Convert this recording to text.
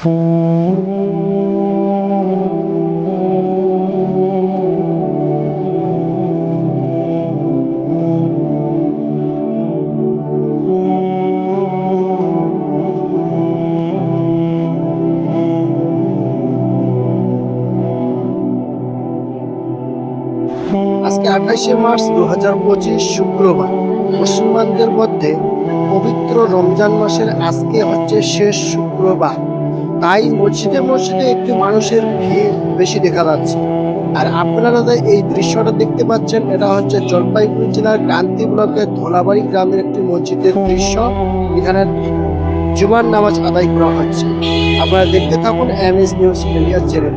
আজকে আঠাশে মার্চ দু হাজার পঁচিশ শুক্রবার। মুসলমানদের মধ্যে পবিত্র রমজান মাসের আজকে হচ্ছে শেষ শুক্রবার। তাই মসজিদে মসজিদে একটু মানুষের ভিড় বেশি দেখা যাচ্ছে। আর আপনারা যে এই দৃশ্যটা দেখতে পাচ্ছেন, এটা হচ্ছে জলপাইগুড়ি জেলার কান্তি ব্লকের ধোলাবাড়ি গ্রামের একটি মসজিদের দৃশ্য। এখানে জুমার নামাজ আদায় করা হচ্ছে। আপনারা দেখতে থাকুন এম এস নিউজ মিডিয়ার চ্যানেল।